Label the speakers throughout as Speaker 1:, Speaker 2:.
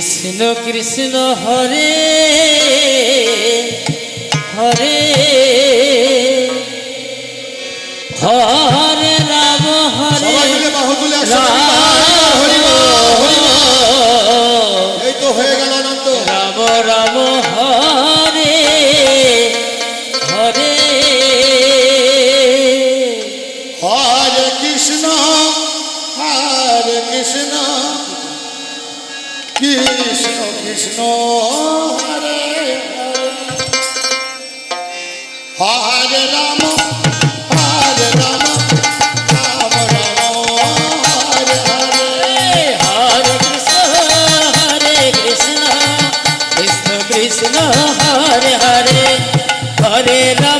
Speaker 1: কৃষ্ণ কৃষ্ণ হরে হরে। হরে রাম হরে।
Speaker 2: এই তো হয়ে গেল আনন্দ।
Speaker 1: রাম রাম হরে হরে।
Speaker 2: হরে কৃষ্ণ হরে কৃষ্ণ। কৃষ্ণ কৃষ্ণ হরে হরে। রাম হরে রাম রাম রাম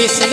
Speaker 2: কৃষ্ণ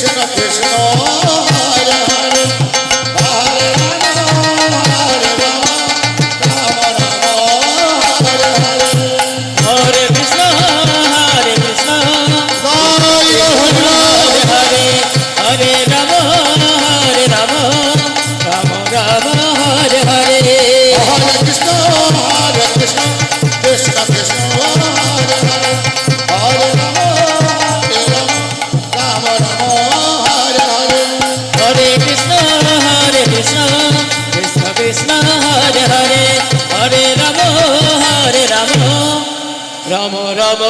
Speaker 2: কৃষ্ণ কৃষ্ণ
Speaker 1: রাম রাম